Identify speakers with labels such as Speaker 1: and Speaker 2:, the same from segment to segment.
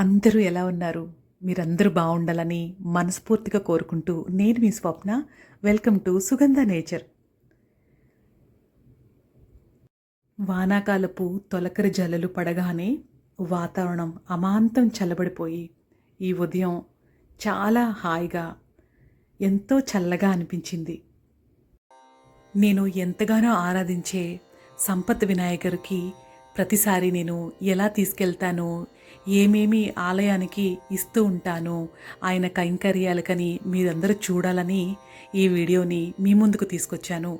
Speaker 1: అందరూ ఎలా ఉన్నారు? మీరందరూ బాగుండాలని మనస్ఫూర్తిగా కోరుకుంటూ నేను మీ Swapna. Welcome to Sugandha nature. వానాకాలపు తొలకరి జలలు పడగానే వాతావరణం అమాంతం చల్లబడిపోయి ఈ ఉదయం చాలా హాయిగా ఎంతో చల్లగా అనిపించింది. నేను ఎంతగానో ఆరాధించే సంపత్ వినాయకరికి ప్రతిసారి నేను ఎలా తీసుకెళ్తానో ఏమేమి ఆలయానికి ఇస్తూ ఉంటాను ఆయన కైంకర్యాలకని మీరందరూ చూడాలని ఈ వీడియోని మీ ముందుకు తీసుకొచ్చాను.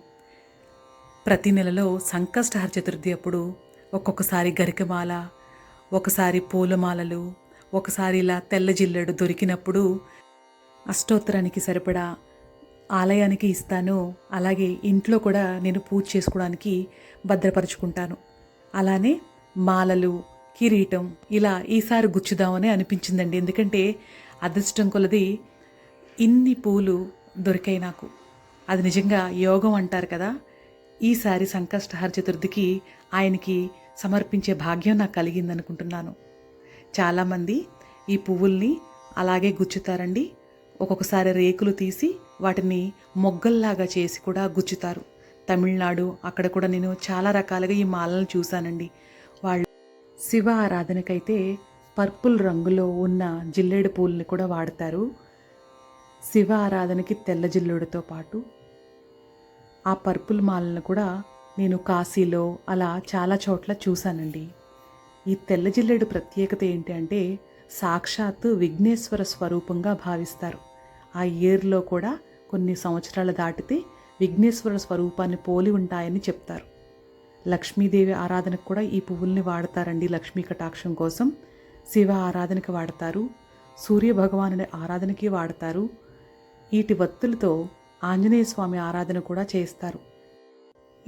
Speaker 1: ప్రతి నెలలో సంకష్టహర చతుర్థి అప్పుడు ఒక్కొక్కసారి గరికమాల ఒకసారి పూలమాలలు ఒకసారి ఇలా తెల్ల జిల్లెడు దొరికినప్పుడు అష్టోత్తరానికి సరిపడా ఆలయానికి ఇస్తాను. అలాగే ఇంట్లో కూడా నేను పూజ చేసుకోవడానికి భద్రపరుచుకుంటాను. అలానే మాలలు కిరీటం ఇలా ఈసారి గుచ్చుదామని అనిపించిందండి. ఎందుకంటే అదృష్టం కొలది ఇన్ని పూలు దొరికాయి నాకు. అది నిజంగా యోగం అంటారు కదా. ఈసారి సంకష్టహర చతుర్థికి ఆయనకి సమర్పించే భాగ్యం నాకు కలిగిందనుకుంటున్నాను. చాలామంది ఈ పువ్వుల్ని అలాగే గుచ్చుతారండి. ఒక్కొక్కసారి రేకులు తీసి వాటిని మొగ్గల్లాగా చేసి కూడా గుచ్చుతారు. తమిళనాడు అక్కడ కూడా నేను చాలా రకాలుగా ఈ మాలను చూశానండి. శివ ఆరాధనకైతే పర్పుల్ రంగులో ఉన్న జిల్లేడు పూలని కూడా వాడతారు. శివ ఆరాధనకి తెల్ల జిల్లుడితో పాటు ఆ పర్పుల్ మాలను కూడా నేను కాశీలో అలా చాలా చోట్ల చూశానండి. ఈ తెల్ల జిల్లేడు ప్రత్యేకత ఏంటి అంటే సాక్షాత్తు విఘ్నేశ్వర స్వరూపంగా భావిస్తారు. ఆ ఇయర్లో కూడా కొన్ని సంవత్సరాలు దాటితే విఘ్నేశ్వర స్వరూపాన్ని పోలి ఉంటాయని చెప్తారు. లక్ష్మీదేవి ఆరాధనకు కూడా ఈ పువ్వుల్ని వాడతారండి లక్ష్మీ కటాక్షం కోసం. శివ ఆరాధనకి వాడతారు. సూర్య భగవానుడి ఆరాధనకి వాడతారు. వీటి వత్తులతో ఆంజనేయ స్వామి ఆరాధన కూడా చేస్తారు.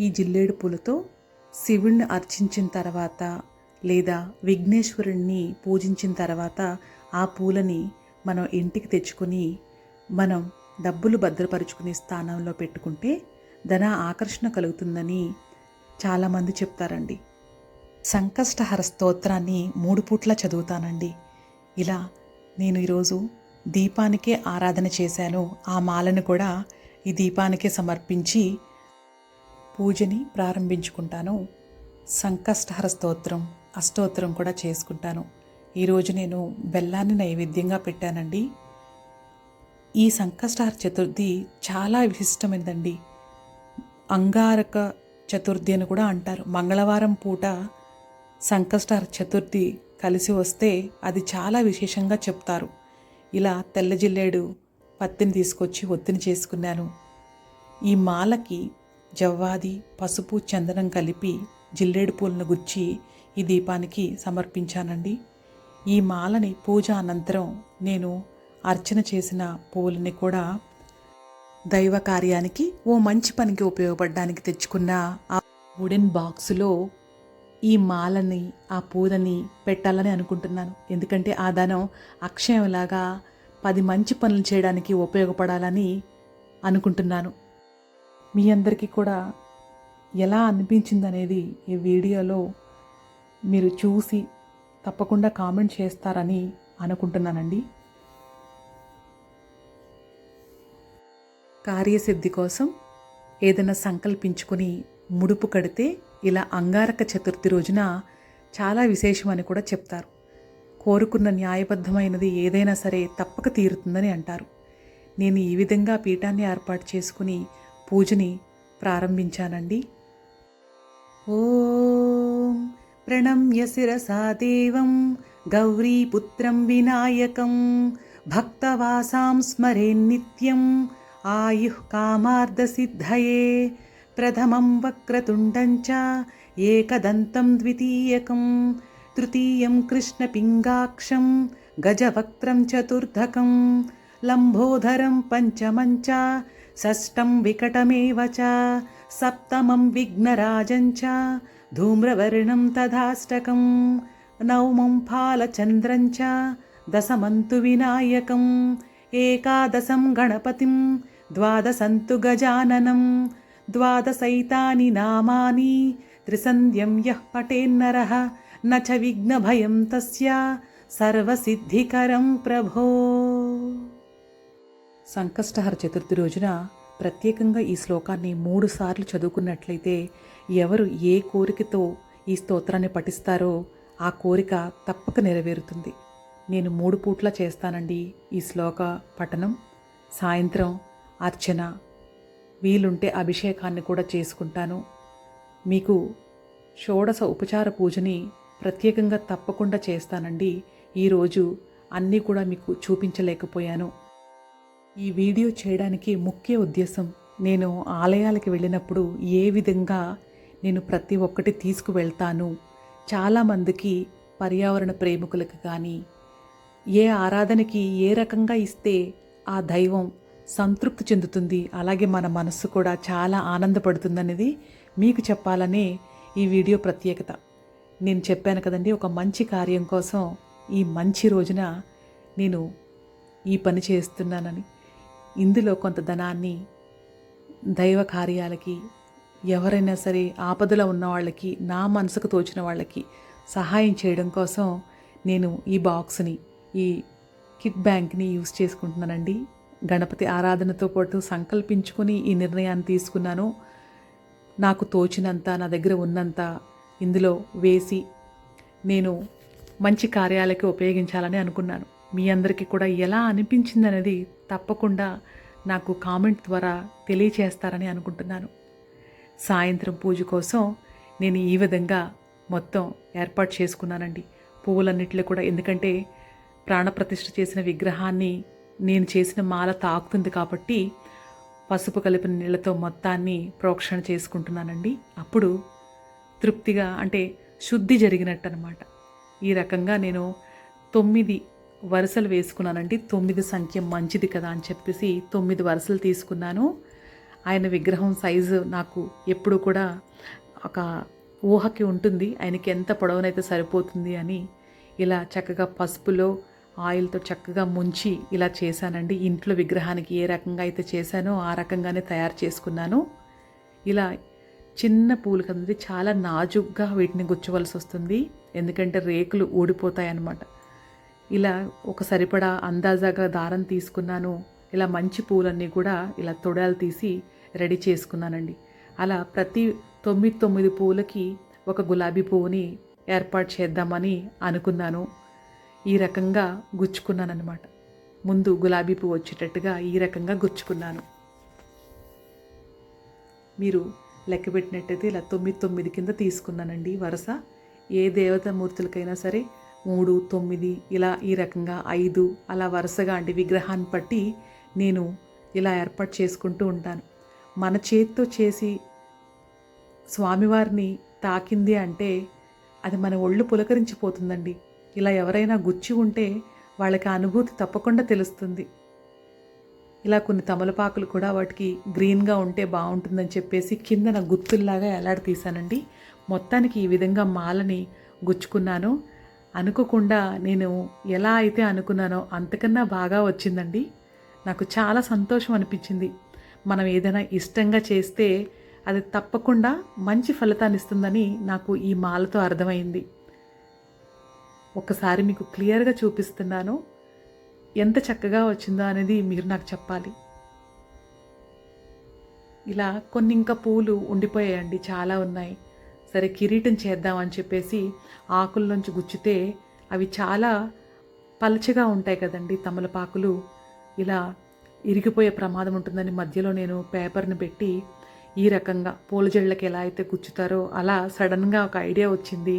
Speaker 1: ఈ జిల్లేడు పూలతో శివుణ్ణి అర్చించిన తర్వాత లేదా విఘ్నేశ్వరుణ్ణి పూజించిన తర్వాత ఆ పూలని మనం ఇంటికి తెచ్చుకొని మనం డబ్బులు భద్రపరుచుకునే స్థానంలో పెట్టుకుంటే ధన ఆకర్షణ కలుగుతుందని చాలామంది చెప్తారండి సంకష్టహర స్తోత్రాన్ని మూడు పూట్ల చదువుతానండి. ఇలా నేను ఈరోజు దీపానికే ఆరాధన చేశాను. ఆ మాలను కూడా ఈ దీపానికే సమర్పించి పూజని ప్రారంభించుకుంటాను. సంకష్టహర స్తోత్రం అష్టోత్తరం కూడా చేసుకుంటాను. ఈరోజు నేను బెల్లాన్ని నైవేద్యంగా పెట్టానండి. ఈ సంకష్టహర చతుర్థి చాలా విశిష్టమైందండి అంగారక చతుర్థి అని కూడా అంటారు. మంగళవారం పూట సంకష్టహర చతుర్థి కలిసి వస్తే అది చాలా విశేషంగా చెప్తారు. ఇలా తెల్ల జిల్లేడు పత్తిని తీసుకొచ్చి ఒత్తిని చేసుకున్నాను. ఈ మాలకి జవ్వాది పసుపు చందనం కలిపి జిల్లేడు పూలను గుచ్చి ఈ దీపానికి సమర్పించానండి. ఈ మాలని పూజ అనంతరం నేను అర్చన చేసిన పూలని కూడా దైవ కార్యానికి ఓ మంచి పనికి ఉపయోగపడడానికి తెచ్చుకున్న ఆ వుడెన్ బాక్సులో ఈ మాలని ఆ పూలని పెట్టాలని అనుకుంటున్నాను. ఎందుకంటే ఆ ధనం అక్షయంలాగా పది మంచి పనులు చేయడానికి ఉపయోగపడాలని అనుకుంటున్నాను. మీ అందరికీ కూడా ఎలా అనిపించింది అనేది ఈ వీడియోలో మీరు చూసి తప్పకుండా కామెంట్ చేస్తారని అనుకుంటున్నానండి. కార్యసిద్ధి కోసం ఏదైనా సంకల్పించుకొని ముడుపు కడితే ఇలా అంగారక చతుర్థి రోజున చాలా విశేషమని కూడా చెప్తారు. కోరుకున్న న్యాయబద్ధమైనది ఏదైనా సరే తప్పక తీరుతుందని అంటారు. నేను ఈ విధంగా పీఠాన్ని ఏర్పాటు చేసుకుని పూజని ప్రారంభించానండి. ఓం ప్రణమ్య శిరసా దేవం గౌరీపుత్రం వినాయకం భక్తవాసాం స్మరేన్నిత్యం ఆయుః కామార్ధసిద్ధయే. ప్రథమం వక్రతుండం చ ఏకదంతం ద్వితీయకం. తృతీయం కృష్ణపింగాక్షం గజవక్త్రం చతుర్ధకం. లంబోధరం పంచమం చ షష్టం వికటమేవ చ సప్తమం విఘ్నరాజం చ ధూమ్రవర్ణం తధాష్టకం నవమం ఫాలచంద్రం చ దశమంతు వినాయకం. ఏకాదశం గణపతిం ద్వాదశంతు గజాననం ద్వాదశైతాని నామాని త్రిసంధ్యం యః పటేన్నరः न च विघ्नभयं तस्य సర్వసిద్ధికరం ప్రభో సంకష్టహర చతుర్థి రోజున ప్రత్యేకంగా ఈ శ్లోకాన్ని మూడు సార్లు చదువుకున్నట్లయితే ఎవరు ఏ కోరికతో ఈ స్తోత్రాన్ని పఠిస్తారో ఆ కోరిక తప్పక నెరవేరుతుంది నేను మూడు పూట్ల చేస్తానండి ఈ శ్లోక పఠనం సాయంత్రం అర్చన. వీలుంటే అభిషేకాన్ని కూడా చేసుకుంటాను. మీకు షోడశ ఉపచార పూజని ప్రత్యేకంగా తప్పకుండా చేస్తానండి. ఈరోజు అన్నీ కూడా మీకు చూపించలేకపోయాను. ఈ వీడియో చేయడానికి ముఖ్య ఉద్దేశం నేను ఆలయాలకి వెళ్ళినప్పుడు ఏ విధంగా నేను ప్రతి ఒక్కటి తీసుకువెళ్తాను. చాలామందికి పర్యావరణ ప్రేమికులకు కానీ ఏ ఆరాధనకి ఏ రకంగా ఇస్తే ఆ దైవం సంతృప్తి చెందుతుంది. అలాగే మన మనస్సు కూడా చాలా ఆనందపడుతుందనేది మీకు చెప్పాలనే ఈ వీడియో ప్రత్యేకత. నేను చెప్పాను కదండి ఒక మంచి కార్యం కోసం ఈ మంచి రోజున నేను ఈ పని చేస్తున్నానని. ఇందులో కొంత ధనాన్ని దైవ కార్యాలకి ఎవరైనా సరే ఆపదలో ఉన్న వాళ్ళకి నా మనసుకు తోచిన వాళ్ళకి సహాయం చేయడం కోసం నేను ఈ బాక్స్ని ఈ కిట్ బ్యాంక్ని యూస్ చేసుకుంటున్నానండి. గణపతి ఆరాధనతో పాటు సంకల్పించుకొని ఈ నిర్ణయాన్ని తీసుకున్నాను. నాకు తోచినంత నా దగ్గర ఉన్నంత ఇందులో వేసి నేను మంచి కార్యాలకి ఉపయోగించాలని అనుకున్నాను. మీ అందరికీ కూడా ఎలా అనిపించింది అనేది తప్పకుండా నాకు కామెంట్ ద్వారా తెలియచేస్తారని అనుకుంటున్నాను. సాయంత్రం పూజ కోసం నేను ఈ విధంగా మొత్తం ఏర్పాటు చేసుకున్నానండి. పువ్వులన్నిటిలో కూడా ఎందుకంటే ప్రాణప్రతిష్ఠ చేసిన విగ్రహాన్ని నేను చేసిన మాల తాకుతుంది కాబట్టి పసుపు కలిపిన నీళ్ళతో మొత్తాన్ని ప్రోక్షణ చేసుకుంటున్నానండి. అప్పుడు తృప్తిగా అంటే శుద్ధి జరిగినట్టు అనమాట ఈ రకంగా నేను తొమ్మిది వరుసలు వేసుకున్నానండి. తొమ్మిది సంఖ్య మంచిది కదా అని చెప్పేసి తొమ్మిది వరుసలు తీసుకున్నాను. ఆయన విగ్రహం సైజు నాకు ఎప్పుడు కూడా ఒక ఊహకి ఉంటుంది. ఆయనకి ఎంత పొడవునైతే సరిపోతుంది అని ఇలా చక్కగా పసుపులో ఆయిల్తో చక్కగా ముంచి ఇలా చేశానండి. ఇంట్లో విగ్రహానికి ఏ రకంగా అయితే చేశానో ఆ రకంగానే తయారు చేసుకున్నాను. ఇలా చిన్న పూలు కదండి చాలా నాజుగ్గా వీటిని గుచ్చవలసి వస్తుంది. ఎందుకంటే రేకులు ఊడిపోతాయి అన్నమాట ఇలా ఒక సరిపడా అందాజాగా దారం తీసుకున్నాను. ఇలా మంచి పూలన్నీ కూడా ఇలా తొడాలు తీసి రెడీ చేసుకున్నానండి. అలా ప్రతి తొమ్మిది తొమ్మిది పూలకి ఒక గులాబీ పువ్వుని ఏర్పాటు చేద్దామని అనుకున్నాను. ఈ రకంగా గుచ్చుకున్నాను అనమాట ముందు గులాబీ పువ్వు వచ్చేటట్టుగా ఈ రకంగా గుచ్చుకున్నాను. మీరు లెక్క పెట్టినట్టయితే ఇలా తొమ్మిది తొమ్మిది కింద తీసుకున్నానండి వరుస. ఏ దేవతా మూర్తులకైనా సరే మూడు తొమ్మిది ఇలా ఈ రకంగా ఐదు అలా వరుసగా అంటే విగ్రహాన్ని బట్టి నేను ఇలా ఏర్పాటు చేసుకుంటూ ఉంటాను. మన చేతితో చేసి స్వామివారిని తాకింది అంటే అది మన ఒళ్ళు పులకరించిపోతుందండి. ఇలా ఎవరైనా గుచ్చి ఉంటే వాళ్ళకి అనుభూతి తప్పకుండా తెలుస్తుంది. ఇలా కొన్ని తమలపాకులు కూడా వాటికి గ్రీన్గా ఉంటే బాగుంటుందని చెప్పేసి కిందన గుత్తుల్లాగా ఎలాడి తీశానండి. మొత్తానికి ఈ విధంగా మాలని గుచ్చుకున్నాను. అనుకోకుండా నేను ఎలా అయితే అనుకున్నానో అంతకన్నా బాగా వచ్చిందండి. నాకు చాలా సంతోషం అనిపించింది. మనం ఏదైనా ఇష్టంగా చేస్తే అది తప్పకుండా మంచి ఫలితాన్ని ఇస్తుందని నాకు ఈ మాలతో అర్థమైంది. ఒకసారి మీకు క్లియర్గా చూపిస్తున్నాను. ఎంత చక్కగా వచ్చిందో అనేది మీరు నాకు చెప్పాలి. ఇలా కొన్ని ఇంకా పూలు ఉండిపోయాయండి చాలా ఉన్నాయి. సరే కిరీటం చేద్దామని చెప్పేసి ఆకుల్లోంచి గుచ్చితే అవి చాలా పలచగా ఉంటాయి కదండి తమలపాకులు. ఇలా ఇరిగిపోయే ప్రమాదం ఉంటుందని మధ్యలో నేను పేపర్ని పెట్టి ఈ రకంగా పూల జళ్ళకి ఎలా అయితే గుచ్చుతారో అలా సడన్గా ఒక ఐడియా వచ్చింది.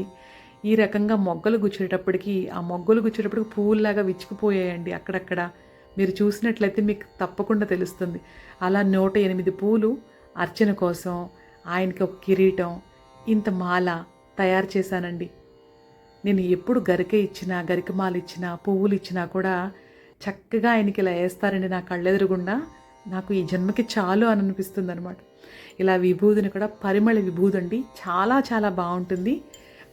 Speaker 1: ఈ రకంగా మొగ్గలు గుచ్చేటప్పటికి ఆ మొగ్గలు గుచ్చేటప్పటికి పువ్వుల్లాగా విచ్చుకుపోయాయండి అక్కడక్కడ. మీరు చూసినట్లయితే మీకు తప్పకుండా తెలుస్తుంది. అలా నూట ఎనిమిది పూలు అర్చన కోసం ఆయనకి ఒక కిరీటం ఇంత మాల తయారు చేశానండి. నేను ఎప్పుడు గరిక ఇచ్చినా గరికమాల ఇచ్చినా పువ్వులు ఇచ్చినా కూడా చక్కగా ఆయనకి ఇలా వేస్తారండి నా కళ్ళెదురుగుండా. నాకు ఈ జన్మకి చాలు అని అనిపిస్తుంది అనమాట ఇలా విభూదిని కూడా పరిమళ విభూది అండి. చాలా చాలా బాగుంటుంది.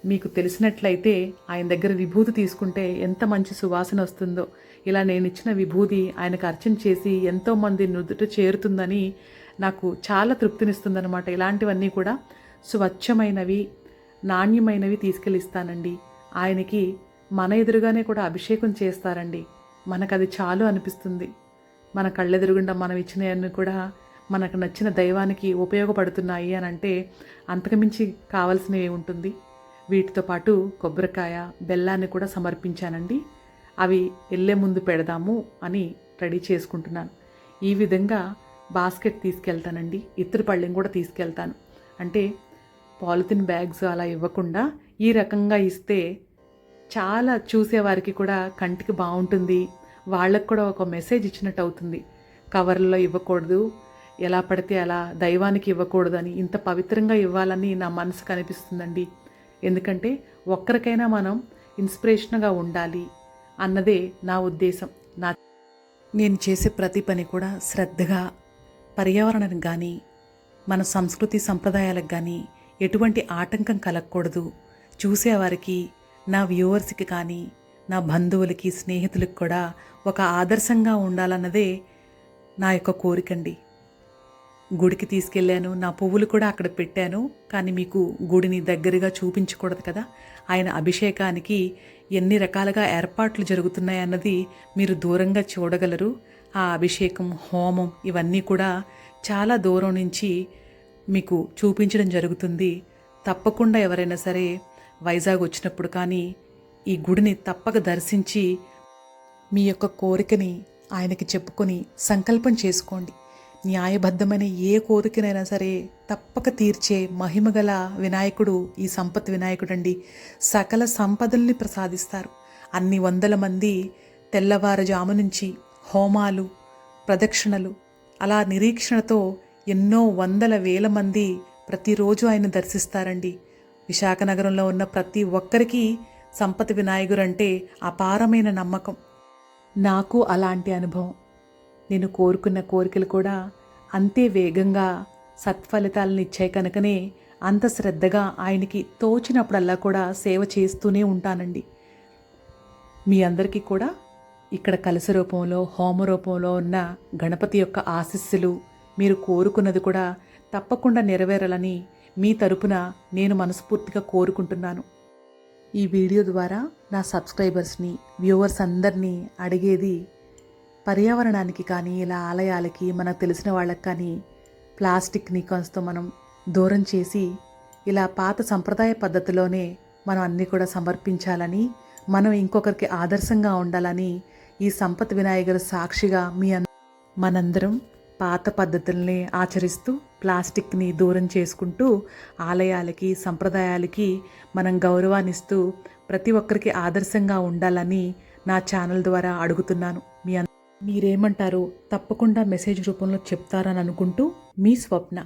Speaker 1: మీకు తెలిసినట్లయితే ఆయన దగ్గర విభూతి తీసుకుంటే ఎంత మంచి సువాసన వస్తుందో. ఇలా నేను ఇచ్చిన విభూది ఆయనకు అర్చన చేసి ఎంతోమంది నుదుట చేరుతుందని నాకు చాలా తృప్తినిస్తుందన్నమాట. ఇలాంటివన్నీ కూడా స్వచ్ఛమైనవి నాణ్యమైనవి తీసుకెళ్ళిస్తానండి. ఆయనకి మన ఎదురుగానే కూడా అభిషేకం చేస్తారండి. మనకు అది చాలు అనిపిస్తుంది. మన కళ్ళెదురుగుండా మనం ఇచ్చినవన్నీ కూడా మనకు నచ్చిన దైవానికి ఉపయోగపడుతున్నాయి అని అంటే అంతకుమించి కావాల్సినవి ఉంటుంది వీటితో పాటు కొబ్బరికాయ బెల్లాన్ని కూడా సమర్పించానండి. అవి వెళ్ళే ముందు పెడదాము అని రెడీ చేసుకుంటున్నాను. ఈ విధంగా బాస్కెట్ తీసుకెళ్తానండి. ఇతర పళ్ళెం కూడా తీసుకెళ్తాను. అంటే పాలిథిన్ బ్యాగ్స్ అలా ఇవ్వకుండా ఈ రకంగా ఇస్తే చాలా చూసేవారికి కూడా కంటికి బాగుంటుంది. వాళ్ళకు కూడా ఒక మెసేజ్ ఇచ్చినట్టు అవుతుంది. కవర్లో ఇవ్వకూడదు ఎలా పడితే అలా దైవానికి ఇవ్వకూడదు అని ఇంత పవిత్రంగా ఇవ్వాలని నా మనసు కనిపిస్తుందండి ఎందుకంటే ఒక్కరికైనా మనం ఇన్స్పిరేషన్గా ఉండాలి అన్నదే నా ఉద్దేశం. నా నేను చేసే ప్రతి పని కూడా శ్రద్ధగా పర్యావరణానికి కానీ మన సంస్కృతి సంప్రదాయాలకు కానీ ఎటువంటి ఆటంకం కలగకూడదు. చూసేవారికి నా వ్యూవర్స్కి కానీ నా బంధువులకి స్నేహితులకు కూడా ఒక ఆదర్శంగా ఉండాలన్నదే నా యొక్క కోరికండి గుడికి తీసుకెళ్ళాను. నా పువ్వులు కూడా అక్కడ పెట్టాను. కానీ మీకు గుడిని దగ్గరగా చూపించకూడదు కదా. ఆయన అభిషేకానికి ఎన్ని రకాలుగా ఏర్పాట్లు జరుగుతున్నాయి అన్నది మీరు దూరంగా చూడగలరు. ఆ అభిషేకం హోమం ఇవన్నీ కూడా చాలా దూరం నుంచి మీకు చూపించడం జరుగుతుంది. తప్పకుండా ఎవరైనా సరే వైజాగ్ వచ్చినప్పుడు కానీ ఈ గుడిని తప్పక దర్శించి మీ యొక్క కోరికని ఆయనకి చెప్పుకొని సంకల్పం చేసుకోండి. న్యాయబద్ధమైన ఏ కోరికనైనా సరే తప్పక తీర్చే మహిమగల వినాయకుడు ఈ సంపత్ వినాయకుడండి. సకల సంపదల్ని ప్రసాదిస్తారు. అన్ని వందల మంది తెల్లవారుజాము నుంచి హోమాలు ప్రదక్షిణలు అలా నిరీక్షణతో ఎన్నో వందల వేల మంది ప్రతిరోజు ఆయన దర్శిస్తారండి. విశాఖ నగరంలో ఉన్న ప్రతి ఒక్కరికి సంపతి వినాయకుడు అంటే అపారమైన నమ్మకం. నాకు అలాంటి అనుభవం. నేను కోరుకున్న కోరికలు కూడా అంతే వేగంగా సత్ఫలితాలను ఇచ్చాయి కనుకనే అంత శ్రద్ధగా ఆయనకి తోచినప్పుడల్లా కూడా సేవ చేస్తూనే ఉంటానండి. మీ అందరికీ కూడా ఇక్కడ కలస రూపంలో హోమ రూపంలో ఉన్న గణపతి యొక్క ఆశీస్సులు మీరు కోరుకున్నది కూడా తప్పకుండా నెరవేరాలని మీ తరపున నేను మనస్ఫూర్తిగా కోరుకుంటున్నాను. ఈ వీడియో ద్వారా నా సబ్స్క్రైబర్స్ని వ్యూవర్స్ అందరినీ అడిగేది పర్యావరణానికి కానీ ఇలా ఆలయాలకి మనకు తెలిసిన వాళ్ళకి కానీ ప్లాస్టిక్ని కొంచెం మనం దూరం చేసి ఇలా పాత సంప్రదాయ పద్ధతిలోనే మనం అన్నీ కూడా సమర్పించాలని మనం ఇంకొకరికి ఆదర్శంగా ఉండాలని ఈ సంపత్ వినాయకుడు సాక్షిగా మీ అన్ మనందరం పాత పద్ధతుల్ని ఆచరిస్తూ ప్లాస్టిక్ని దూరం చేసుకుంటూ ఆలయాలకి సంప్రదాయాలకి మనం గౌరవాన్నిస్తూ ప్రతి ఒక్కరికి ఆదర్శంగా ఉండాలని నా ఛానల్ ద్వారా అడుగుతున్నాను. మీ మీరేమంటారో తప్పకుండా మెసేజ్ రూపంలో చెప్తారని అనుకుంటూ మీ స్వప్న.